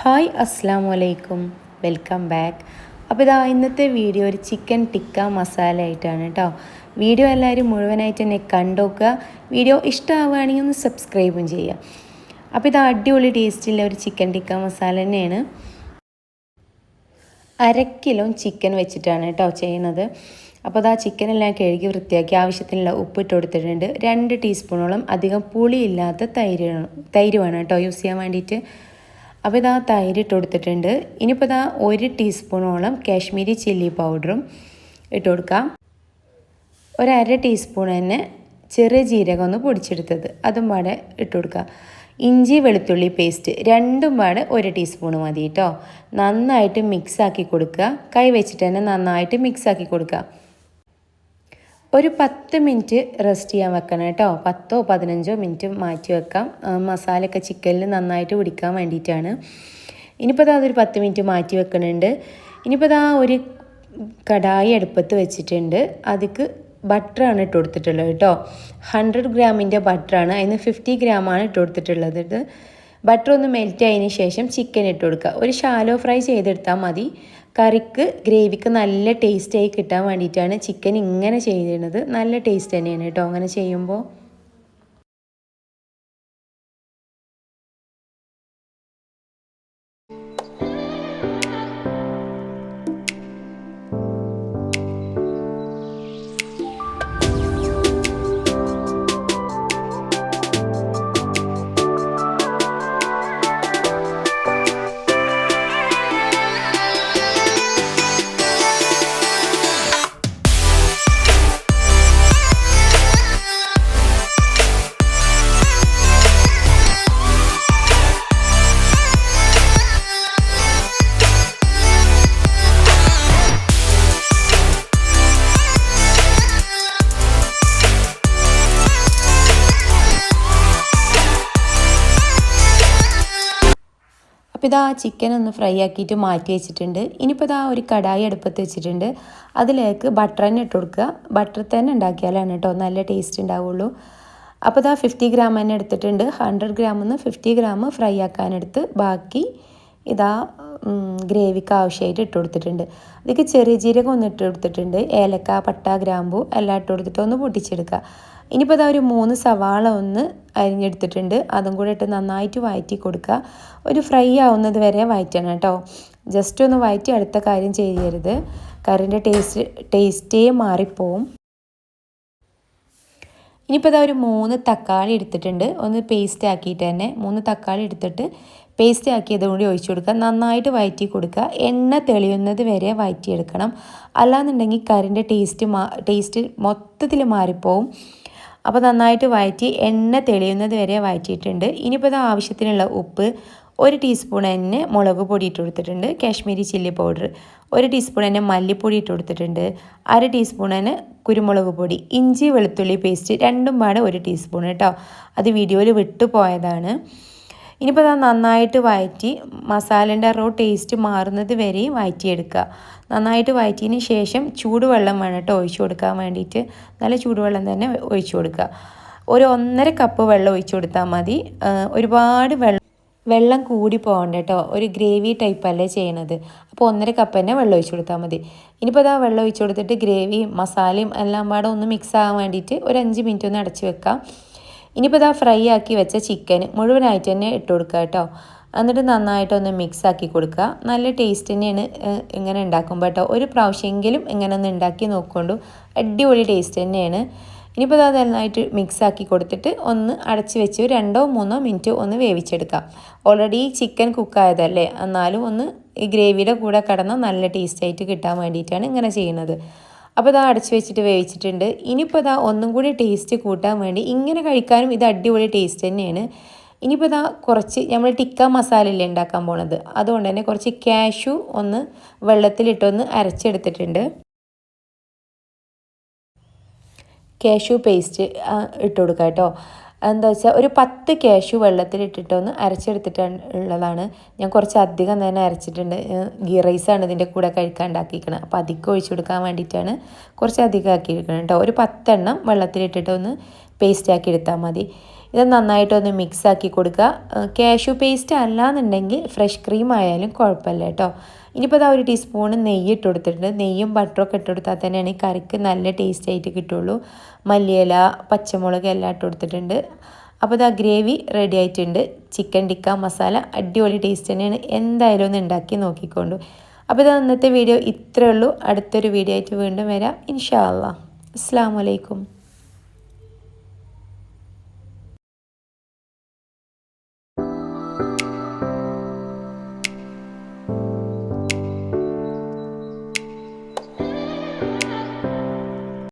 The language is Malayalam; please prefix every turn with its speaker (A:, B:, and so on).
A: ഹായ് അസ്സാം വലൈക്കും വെൽക്കം ബാക്ക്. അപ്പോൾ ഇതാ ഇന്നത്തെ വീഡിയോ ഒരു ചിക്കൻ ടിക്ക മസാല ആയിട്ടാണ് കേട്ടോ വീഡിയോ എല്ലാവരും മുഴുവനായിട്ട് തന്നെ കണ്ടോക്കുക. വീഡിയോ ഇഷ്ടമാവുകയാണെങ്കിൽ ഒന്ന് സബ്സ്ക്രൈബും ചെയ്യുക. അപ്പോൾ ഇത് അടിപൊളി ടേസ്റ്റുള്ള ഒരു ചിക്കൻ ടിക്ക മസാല തന്നെയാണ്. അര കിലോ ചിക്കൻ വെച്ചിട്ടാണ് കേട്ടോ ചെയ്യുന്നത്. അപ്പോൾ അത് ആ ചിക്കനെല്ലാം കഴുകി വൃത്തിയാക്കി ആവശ്യത്തിനുള്ള ഉപ്പിട്ട് കൊടുത്തിട്ടുണ്ട്. രണ്ട് ടീസ്പൂണോളം അധികം പുളിയില്ലാത്ത തൈര് തൈര് വേണം കേട്ടോ യൂസ് ചെയ്യാൻ വേണ്ടിയിട്ട് അപ്പോൾ ഇതാ തൈര് ഇട്ട് കൊടുത്തിട്ടുണ്ട്. ഇനിയിപ്പോൾ ഇതാ ഒരു ടീസ്പൂണോളം കാശ്മീരി ചില്ലി പൗഡറും ഇട്ട് കൊടുക്കാം. ഒരു അര ടീസ്പൂൺ തന്നെ ചെറിയ ജീരകം ഒന്ന് പൊടിച്ചെടുത്തത്. അതും പാടെ ഇട്ട് കൊടുക്കുക ഇഞ്ചി വെളുത്തുള്ളി പേസ്റ്റ് രണ്ടും പാടെ ഒരു ടീസ്പൂൺ മതി കേട്ടോ. നന്നായിട്ട് മിക്സ് ആക്കി കൊടുക്കുക. കൈ വെച്ചിട്ട് തന്നെ നന്നായിട്ട് മിക്സ് ആക്കി കൊടുക്കുക. ഒരു പത്ത് മിനിറ്റ് റെസ്റ്റ് ചെയ്യാൻ വെക്കണം കേട്ടോ. പത്തോ പതിനഞ്ചോ മിനിറ്റ് മാറ്റി വെക്കാം. മസാലയൊക്കെ ചിക്കനിൽ നന്നായിട്ട് പിടിക്കാൻ വേണ്ടിയിട്ടാണ്. ഇനിയിപ്പോൾ അതൊരു പത്ത് മിനിറ്റ് മാറ്റി വെക്കുന്നുണ്ട് ഇനിയിപ്പോൾ ആ ഒരു കടായി അടുപ്പത്ത് വെച്ചിട്ടുണ്ട്. അതിക്ക് ബട്ടറാണ് ഇട്ട് കൊടുത്തിട്ടുള്ളത് കേട്ടോ. ഹൺഡ്രഡ് ഗ്രാമിന്റെ ബട്ടറാണ്. അതിന് ഫിഫ്റ്റി ഗ്രാമാണ് ഇട്ട് കൊടുത്തിട്ടുള്ളത്. ഇത് ബട്ടർ ഒന്ന് മെൽറ്റ് ആയതിന് ശേഷം ചിക്കൻ ഇട്ട് കൊടുക്കുക. ഒരു ഷാലോ ഫ്രൈ ചെയ്തെടുത്താൽ മതി. കറിക്ക് ഗ്രേവിക്ക് നല്ല ടേസ്റ്റായി കിട്ടാൻ വേണ്ടിയിട്ടാണ് ചിക്കൻ ഇങ്ങനെ ചെയ്യുന്നത് നല്ല ടേസ്റ്റ് തന്നെയാണ് കേട്ടോ. അങ്ങനെ ചെയ്യുമ്പോൾ അപ്പോൾ ഇതാ ചിക്കൻ ഒന്ന് ഫ്രൈ ആക്കിയിട്ട് മാറ്റി വെച്ചിട്ടുണ്ട്. ഇനിയിപ്പോൾ ഇതാ ഒരു കടായി അടുപ്പത്ത് വെച്ചിട്ടുണ്ട്. അതിലേക്ക് ബട്ടർ തന്നെ ഇട്ട് കൊടുക്കുക. ബട്ടർ തന്നെ ഉണ്ടാക്കിയാലാണ് കേട്ടോ നല്ല ടേസ്റ്റ് ഉണ്ടാവുള്ളൂ. അപ്പോൾ ഇതാ ഫിഫ്റ്റി ഗ്രാം തന്നെ എടുത്തിട്ടുണ്ട്. ഹൺഡ്രഡ് ഗ്രാമിൽ നിന്ന് ഫിഫ്റ്റി ഗ്രാം ഫ്രൈ ആക്കാനെടുത്ത് ബാക്കി ഇതാ ഗ്രേവിക്ക് ആവശ്യമായിട്ട് ഇട്ട് കൊടുത്തിട്ടുണ്ട്. അതിലേക്ക് ചെറിയ ജീരകം ഒന്ന് ഇട്ട് കൊടുത്തിട്ടുണ്ട്. ഏലക്ക പട്ട ഗ്രാമ്പു എല്ലാം ഇട്ട് കൊടുത്തിട്ട് ഒന്ന് പൊട്ടിച്ചെടുക്കുക ഇനിയിപ്പോൾ ഇതാ ഒരു മൂന്ന് സവാള ഒന്ന് അരിഞ്ഞെടുത്തിട്ടുണ്ട്. അതും കൂടെ ഇട്ട് നന്നായിട്ട് വഴറ്റി കൊടുക്കുക ഒരു ഫ്രൈ ആവുന്നത് വരെ വഴറ്റണം കേട്ടോ. ജസ്റ്റ് ഒന്ന് വഴറ്റി അടുത്ത കാര്യം ചെയ്യരുത്. കറിന്റെ ടേസ്റ്റ് ടേസ്റ്റേ മാറിപ്പോവും. ഇനിയിപ്പോൾ ഇതാ ഒരു മൂന്ന് തക്കാളി എടുത്തിട്ടുണ്ട്. ഒന്ന് പേസ്റ്റ് ആക്കിയിട്ട് തന്നെ മൂന്ന് തക്കാളി എടുത്തിട്ട് പേസ്റ്റ് ആക്കിയത് കൂടി ഒഴിച്ചു കൊടുക്കുക. നന്നായിട്ട് വയറ്റി കൊടുക്കുക. എണ്ണ തെളിയുന്നത് വരെ വയറ്റിയെടുക്കണം. അല്ലാന്നുണ്ടെങ്കിൽ കറിന്റെ ടേസ്റ്റ് മാ ടേസ്റ്റ് മൊത്തത്തിൽ മാറിപ്പോവും. അപ്പോൾ നന്നായിട്ട് വയറ്റി എണ്ണ തെളിയുന്നത് വരെ വയറ്റിയിട്ടുണ്ട്. ഇനിയിപ്പോൾ ഇത് ആവശ്യത്തിനുള്ള ഉപ്പ് ഒരു ടീസ്പൂൺ തന്നെ മുളക് പൊടി ഇട്ട് കൊടുത്തിട്ടുണ്ട് കാശ്മീരി ചില്ലി പൗഡർ ഒരു ടീസ്പൂൺ തന്നെ മല്ലിപ്പൊടി ഇട്ട് കൊടുത്തിട്ടുണ്ട് അര ടീസ്പൂൺ തന്നെ കുരുമുളക് പൊടി ഇഞ്ചി വെളുത്തുള്ളി പേസ്റ്റ് രണ്ടും പാടെ ഒരു ടീസ്പൂൺ കേട്ടോ അത് വീഡിയോയിൽ വിട്ടുപോയതാണ് ഇനിയിപ്പോൾ അത് നന്നായിട്ട് വഴറ്റി മസാലേന്റെ റോ ടേസ്റ്റ് മാറുന്നത് വരെ വഴറ്റിയെടുക്കുക നന്നായിട്ട് വഴറ്റിയതിന് ശേഷം ചൂടുവെള്ളം വേണം കേട്ടോ ഒഴിച്ചു കൊടുക്കാൻ വേണ്ടിയിട്ട്. നല്ല ചൂടുവെള്ളം തന്നെ ഒഴിച്ചു കൊടുക്കുക. ഒരു ഒന്നര കപ്പ് വെള്ളം ഒഴിച്ചു കൊടുത്താൽ മതി. ഒരുപാട് വെള്ളം വെള്ളം കൂടി പോകണ്ട കേട്ടോ. ഒരു ഗ്രേവി ടൈപ്പ് അല്ലേ ചെയ്യണത്. അപ്പോൾ ഒന്നര കപ്പ് തന്നെ വെള്ളം ഒഴിച്ചു കൊടുത്താൽ മതി. ഇനിയിപ്പോൾ അതാ വെള്ളം ഒഴിച്ചു കൊടുത്തിട്ട് ഗ്രേവിയും മസാലയും എല്ലാം പാടെ ഒന്ന് മിക്സ് ആകാൻ വേണ്ടിയിട്ട് ഒരു അഞ്ച് മിനിറ്റ് ഒന്ന് അടച്ച് വെക്കാം. ഇനിയിപ്പോൾ ഇതാ ഫ്രൈ ആക്കി വെച്ച ചിക്കൻ മുഴുവനായിട്ട് തന്നെ ഇട്ട് കൊടുക്കുക കേട്ടോ. എന്നിട്ട് നന്നായിട്ടൊന്ന് മിക്സ് ആക്കി കൊടുക്കുക. നല്ല ടേസ്റ്റ് തന്നെയാണ് ഇങ്ങനെ ഉണ്ടാക്കുമ്പോൾ കേട്ടോ. ഒരു പ്രാവശ്യമെങ്കിലും ഇങ്ങനെ ഒന്ന് ഉണ്ടാക്കി നോക്കൊണ്ടു അടിപൊളി ടേസ്റ്റ് തന്നെയാണ്. ഇനിയിപ്പോൾ അത് നന്നായിട്ട് മിക്സ് ആക്കി കൊടുത്തിട്ട് ഒന്ന് അടച്ച് വെച്ച് രണ്ടോ മൂന്നോ മിനിറ്റ് ഒന്ന് വേവിച്ചെടുക്കാം. ഓൾറെഡി ചിക്കൻ കുക്കായതല്ലേ എന്നാലും ഒന്ന് ഈ ഗ്രേവിയുടെ കൂടെ കടന്ന് നല്ല ടേസ്റ്റായിട്ട് കിട്ടാൻ വേണ്ടിയിട്ടാണ് ഇങ്ങനെ ചെയ്യുന്നത്. അപ്പോൾ ഇതാ അടച്ച് വെച്ചിട്ട് വേവിച്ചിട്ടുണ്ട്. ഇനിയിപ്പോൾ ഇതാ ഒന്നും കൂടി ടേസ്റ്റ് കൂട്ടാൻ വേണ്ടി ഇങ്ങനെ കഴിക്കാനും ഇത് അടിപൊളി ടേസ്റ്റ് തന്നെയാണ്. ഇനിയിപ്പോൾ ഇതാ കുറച്ച് നമ്മൾ ടിക്ക മസാലയല്ലേ ഉണ്ടാക്കാൻ പോണത്. അതുകൊണ്ട് തന്നെ കുറച്ച് ക്യാഷു ഒന്ന് വെള്ളത്തിലിട്ടൊന്ന് അരച്ചെടുത്തിട്ടുണ്ട്. കാഷ്യൂ പേസ്റ്റ് ഇട്ട് കൊടുക്കുക കേട്ടോ. എന്താ വെച്ചാൽ ഒരു പത്ത് കാഷ്യൂ വെള്ളത്തിലിട്ടിട്ടൊന്ന് അരച്ചെടുത്തിട്ടാണ് ഉള്ളതാണ്. ഞാൻ കുറച്ച് അധികം തന്നെ അരച്ചിട്ടുണ്ട് ഗീ റൈസാണ് ഇതിന്റെ കൂടെ കഴിക്കാൻ ഉണ്ടാക്കിയിരിക്കുന്നത് അപ്പോൾ അധികം ഒഴിച്ചു കൊടുക്കാൻ വേണ്ടിയിട്ടാണ് കുറച്ച് അധികം ആക്കിയിരിക്കണം കേട്ടോ. ഒരു പത്തെണ്ണം വെള്ളത്തിലിട്ടിട്ട് ഒന്ന് പേസ്റ്റ് ആക്കി എടുത്താൽ മതി. ഇത് നന്നായിട്ടൊന്ന് മിക്സ് ആക്കി കൊടുക്കുക. കാഷ്യൂ പേസ്റ്റ് അല്ലാന്നുണ്ടെങ്കിൽ ഫ്രഷ് ക്രീം ആയാലും കുഴപ്പമില്ല കേട്ടോ. ഇനിയിപ്പോൾ ഇതാ ഒരു ടീസ്പൂൺ നെയ്യ് ഇട്ട് കൊടുത്തിട്ടുണ്ട്. നെയ്യും ബട്ടറൊക്കെ ഇട്ട് തന്നെയാണ് ഈ കറിക്ക് നല്ല ടേസ്റ്റ് ആയിട്ട് കിട്ടുള്ളൂ. മല്ലിയില പച്ചമുളക് എല്ലാം ഇട്ട് കൊടുത്തിട്ടുണ്ട്. അപ്പോൾ ഇതാ ഗ്രേവി റെഡി ആയിട്ടുണ്ട്. ചിക്കൻ ടിക്ക മസാല അടിപൊളി ടേസ്റ്റ് തന്നെയാണ്. എന്തായാലും ഒന്ന് ഉണ്ടാക്കി നോക്കിക്കൊണ്ടു. അപ്പോൾ ഇതാ ഇന്നത്തെ വീഡിയോ ഇത്രയേ ഉള്ളൂ. അടുത്തൊരു വീഡിയോ ആയിട്ട് വീണ്ടും വരാം. ഇൻഷാ അസ്സാം വലൈക്കും